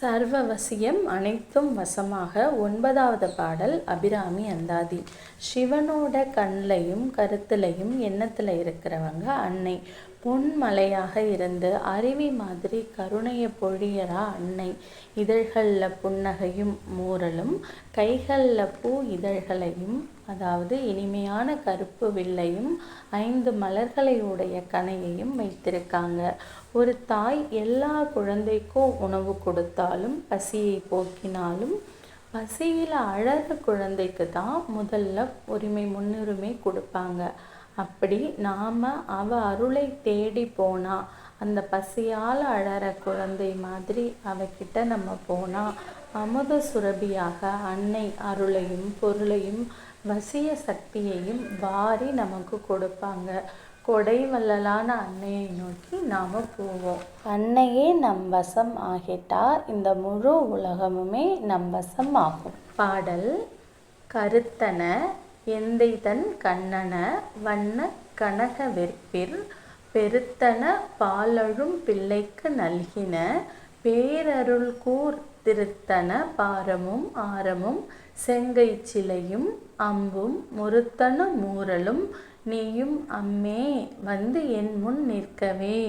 சர்வவசியம் அனைத்தும் வசமாக. ஒன்பதாவது பாடல் அபிராமி அந்தாதி. சிவனோட கண்லையும் கருத்துலையும் எண்ணத்தில் இருக்கிறவங்க அன்னை. பொன்மலையாக இருந்து அருவி மாதிரி கருணையை பொழியரா அன்னை. இதழ்களில் புன்னகையும் மூரலும் கைகளில் பூ இதழ்களையும் அதாவது இனிமையான கருப்பு வில்லையும் ஐந்து மலர்களை உடைய கனையையும் வைத்திருக்காங்க. ஒரு தாய் எல்லா குழந்தைக்கும் உணவு கொடுத்தாலும் பசியை போக்கினாலும் பசியில் அழகு குழந்தைக்கு தான் முதல்ல உரிமை முன்னுரிமை கொடுப்பாங்க. அப்படி நாம் அவ அருளை தேடி போனால் அந்த பசியால் அழற குழந்தை மாதிரி அவகிட்ட நம்ம போனால் அமுத சுரபியாக அன்னை அருளையும் பொருளையும் வசிய சக்தியையும் வாரி நமக்கு கொடுப்பாங்க. கொடை வள்ளலான அன்னையை நோக்கி நாம் போவோம். அன்னையே நம் வசம் ஆகிட்டா இந்த முழு உலகமுமே நம் வசம் ஆகும். பாடல் கருத்தன எந்தை தன் கண்ணன வண்ண கனக வெற்பிர் பெருத்தன பாலழும் பிள்ளைக்கு நல்கின பேரருள் கூர் திருத்தன பாரமும் ஆரமும் செங்கை சிலையும் அம்பும் முறுத்தன மூரலும் நீயும் அம்மே வந்து என் முன் நிற்கவே.